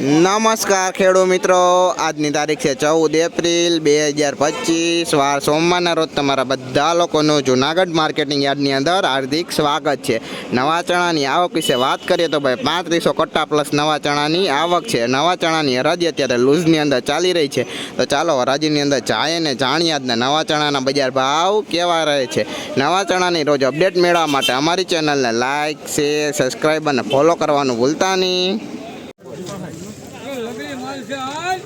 નમસ્કાર ખેડૂત મિત્રો. આજની તારીખ છે ચૌદ એપ્રિલ બે હજાર પચીસ. વાર સોમવારના રોજ તમારા બધા લોકોનું જુનાગઢ માર્કેટિંગ યાર્ડની અંદર હાર્દિક સ્વાગત છે. નવા ચણાની આવક વિશે વાત કરીએ તો ભાઈ પાંત્રીસો કટ્ટા પ્લસ નવા ચણાની આવક છે. નવા ચણાની હરાજી અત્યારે લૂઝની અંદર ચાલી રહી છે. તો ચાલો હરાજીની અંદર જાય ને જાણીએ આજના નવા ચણાના બજાર ભાવ કેવા રહે છે. નવા ચણાની રોજ અપડેટ મેળવવા માટે અમારી ચેનલને લાઇક શેર સબસ્ક્રાઈબ અને ફોલો કરવાનું ભૂલતા નહીં લગડી માલ છે હાલ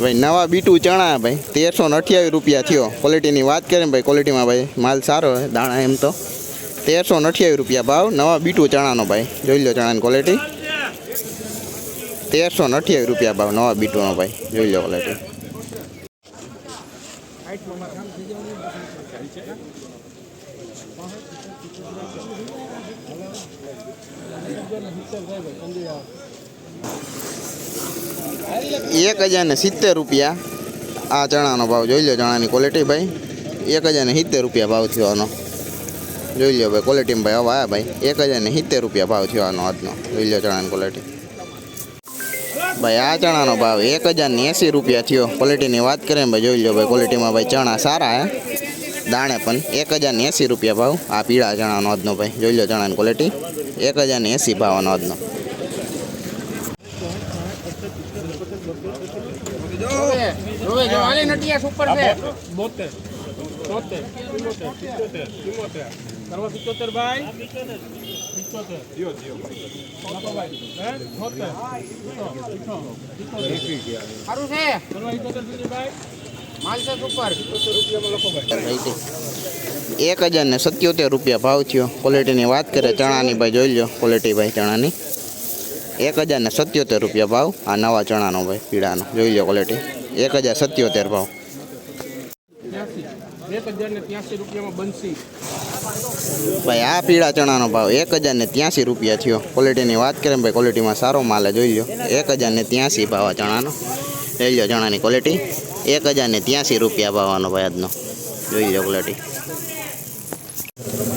ભાઈ, નવા બીટું ચણા ભાઈ. તેરસો ને અઠ્યાવીસ રૂપિયા થયો. ક્વોલિટીની વાત કરીએ ભાઈ ક્વોલિટીમાં ભાઈ, માલ સારો દાણા એમ તો. તેરસો અઠ્યાવીસ રૂપિયા ભાવ. નવા બીટું ચણાનો ભાઈ. જોઈ લો ચણાની ક્વોલિટી તેરસો અઠ્યાવીસ રૂપિયા ભાવ નવા બીટુનો ભાઈ. જોઈ લો ક્વોલિટી એક હજાર ને સિત્તેર રૂપિયા આ ચણાનો ભાવ. જોઈ લો ચણાની ક્વોલિટી ભાઈ. એક હજાર ને સિત્તેર રૂપિયા ભાવ થયો જોઈ લો ભાઈ ક્વોલિટીમાં ભાઈ હવે આયા ભાઈ એક હજાર ને સિત્તેર રૂપિયા ભાવ થયો આનો આજનો જોઈ લો ચણાની ક્વોલિટી ભાઈ આ ચણાનો ભાવ એક હજાર ને એંસી રૂપિયા થયો ક્વોલિટીની વાત કરીએ ને ભાઈ જોઈ લો ભાઈ ક્વોલિટીમાં ભાઈ ચણા સારા હે દાણે પણ એક હજાર ને એંસી રૂપિયા ભાવ આ પીળા ચણાનો આજનો ભાઈ જોઈ લો ચણાની ક્વોલિટી એક હજાર ને એંસી ભાવ આનો આજનો જોવે જો આલી નટિયા સુપર છે બોતેર તોતેર ચુમ્મોતેર સિત્તોતેર ચુમ્મોતેર કરવા સિત્તોતેર ભાઈ સિત્તોતેર દિયો દિયો બાપા ભાઈ હે તોતેર સારું છે કરવા સિત્તોતેર સુધી ભાઈ માલ છે સુપર સિત્તોતેર રૂપિયામાં લખો ભાઈ એક હજાર ને સત્યોતેર રૂપિયા ભાવ થયો ક્વોલિટીની વાત કરીએ ચણાની ભાઈ જોઈ લો ક્વોલિટી ભાઈ ચણાની એક હજાર ને સત્યોતેર રૂપિયા ભાવ આ નવા ચણાનો ભાઈ પીળાનો જોઈ લો ક્વોલિટી એક હજાર સત્યોતેર ભાવ ત્યાંસી એક હજાર ને ત્યાંસી રૂપિયામાં બનશી ભાઈ આ પીળા ચણાનો ભાવ એક હજાર ને ત્યાંસી રૂપિયા થયો ક્વોલિટીની વાત કરીએ ને ભાઈ ક્વોલિટીમાં સારો માલ છે, જોઈ લો એક હજાર ને ત્યાંસી ભાવ આ ચણાનો જોઈ લો ચણાની ક્વોલિટી એક હજાર ને ત્યાંસી રૂપિયા ભાવવાનો ભાઈ આજનો જોઈ લો ક્વોલિટી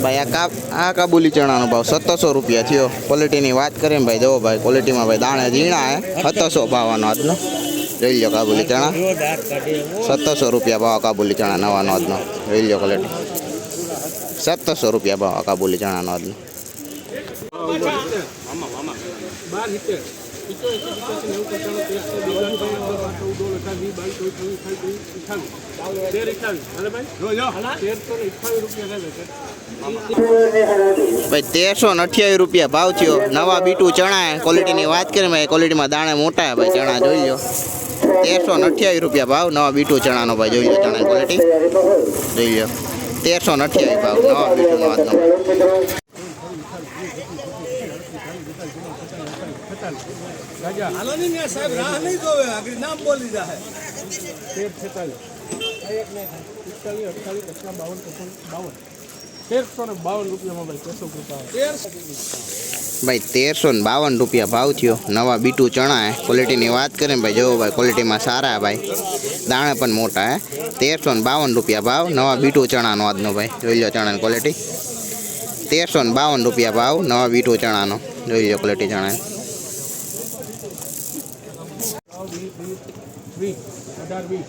ભાઈ આ કા આ કાબુલી ચણાનો ભાવ સત્તરસો રૂપિયા થયો ક્વોલિટીની વાત કરીએ ને ભાઈ જુઓ ભાઈ ક્વોલિટીમાં ભાઈ દાણે ઝીણા હે સત્તરસો ભાવવાનો આજનો જોઈ લો કાબુલી ચણા સત્તરસો રૂપિયા ભાવ કાબુલી ચણા નવાનો આજનો જોઈ લો ક્વોલિટી સત્તરસો રૂપિયા ભાવ કાબુલી ચણાનો આજનો બાર સિત્તેર સિત્તોતેર એસી સિત્તોતેર નેવું પંચાણું તેરસો બેગાન ત્રણ બાર ચૌદ અઠાવીસ બાવીસ ચોવીસ ચોવીસ અઠાવીસ અઠાવીસ તેર અઠાવીસ હાલે ભાઈ તેરસો ને અઠાવીસ રૂપિયા થાય છે ભાઈ તેરસો ને અઠ્યાવીસ રૂપિયા ભાવ થયો નવા બીટું ચણા હે ક્વોલિટીની વાત કરીએ ભાઈ ક્વોલિટીમાં દાણે મોટા હે ભાઈ ચણા જોઈ લો તેરસો ને અઠ્યાવીસ રૂપિયા ભાવ નવા બીટું ચણાનો ભાઈ જોઈ લો ચણાની ક્વોલિટી જોઈ લો તેરસો ને અઠ્યાવીસ ભાવ. નવા બીટુનો આજનો હાલો ને સાહેબ રાહ નહીં જોવે. આગળ નામ બોલી જાય તેર છેતાલીસ બાવન તેરસો ને બાવન રૂપિયામાં ભાઈ કેસો કૃપા. ભાઈ તેરસો ને બાવન રૂપિયા ભાવ થયો નવા બીટું ચણા હે ક્વોલિટીની વાત કરીએ ને ભાઈ જો ભાઈ ક્વોલિટીમાં સારા હે ભાઈ દાણે પણ મોટા હે તેરસો ને બાવન રૂપિયા ભાવ નવા બીટું ચણાનો આજનો ભાઈ જોઈ લો ચણાની ક્વોલિટી તેરસો ને બાવન રૂપિયા ભાવ નવા બીટું ચણાનો જોઈ લો ક્વોલિટી ચણાની વીસ અઢાર વીસ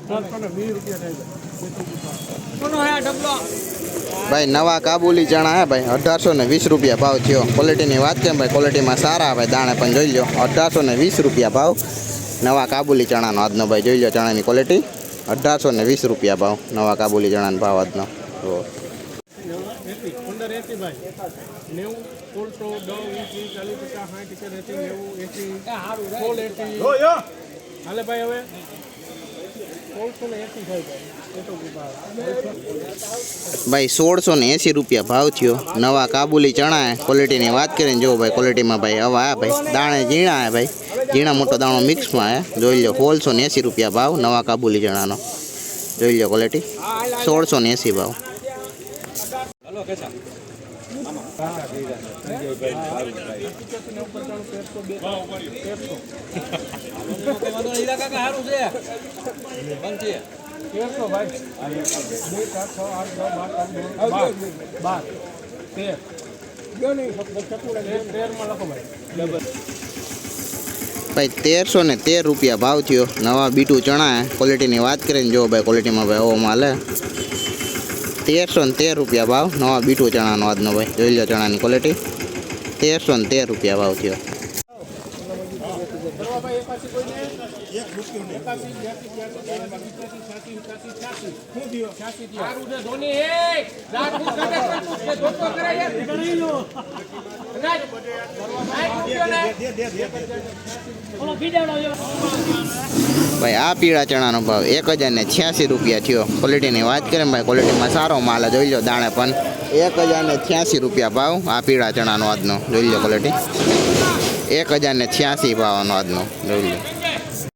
અઢારસો ને વીસ રૂપિયા થાય છે કેસો કૃપા કોનો હે આ ડબલો ભાઈ નવા કાબુલી ચણા હે ભાઈ અઢારસો ને વીસ રૂપિયા ભાવ થયો ક્વોલિટીની વાત કેમ ભાઈ ક્વોલિટીમાં સારા ભાઈ દાણે પણ જોઈ લો અઢારસો ને વીસ રૂપિયા ભાવ નવા કાબુલી ચણાનો આજનો ભાઈ જોઈ લો ચણાની ક્વોલિટી અઢારસો ને વીસ રૂપિયા ભાવ નવા કાબુલી ચણાનો ભાવ આજનો તો એસી પંદર એસી ભાઈ નેવું સોળસો દસ વીસ વીસ ચાલીસ પચાસ સાઠ સિત્તેર એસી નેવું એસી સોળ એસી હાલે ભાઈ હવે સોળસો ને એસી થાય ભાઈ કેસો કૃપા ભાઈ સોળસો ને એંસી રૂપિયા ભાવ થયો. નવા કાબુલી ચણા ક્વોલિટીની વાત કરીને જો ભાઈ ક્વોલિટીમાં ભાઈ હવા આ ભાઈ. દાણે ઝીણા હે ભાઈ. ઝીણા મોટો દાણો મિક્સમાં હે. જોઈ લો સોળસો ને એંસી રૂપિયા ભાવ નવા કાબુલી ચણાનો. જોઈ લો ક્વોલિટી સોળસો ને એંસી ભાવ. તેરસો ભાઈ બે ચાર છ આઠ નવ બાર પંદર બાર બાર તેર ભાઈ, તેરસો ને તેર રૂપિયા ભાવ થયો. નવા બીટું ચણા ક્વોલિટીની વાત કરીને જો ભાઈ ક્વોલિટીમાં ભાઈ ઓવો માલ તેરસો ને તેર રૂપિયા ભાવ. નવા બીટું ચણાનો આજનો ભાઈ. જોઈ લો ચણાની ક્વોલિટી તેરસો ને તેર રૂપિયા ભાવ થયો. ભાઈ, આ પીળા ચણાનો ભાવ એક હજાર ને છ્યાસી રૂપિયા થયો. ક્વોલિટીની વાત કરીએ ભાઈ ક્વોલિટીમાં સારો માલ જોઈ લો દાણે પણ. એક હજાર ને છ્યાસી રૂપિયા ભાવ આ પીળા ચણાનો આજનો. જોઈ લો ક્વોલિટી એક હજાર ને છ્યાસી ભાવનો આજનો. જોઈ લો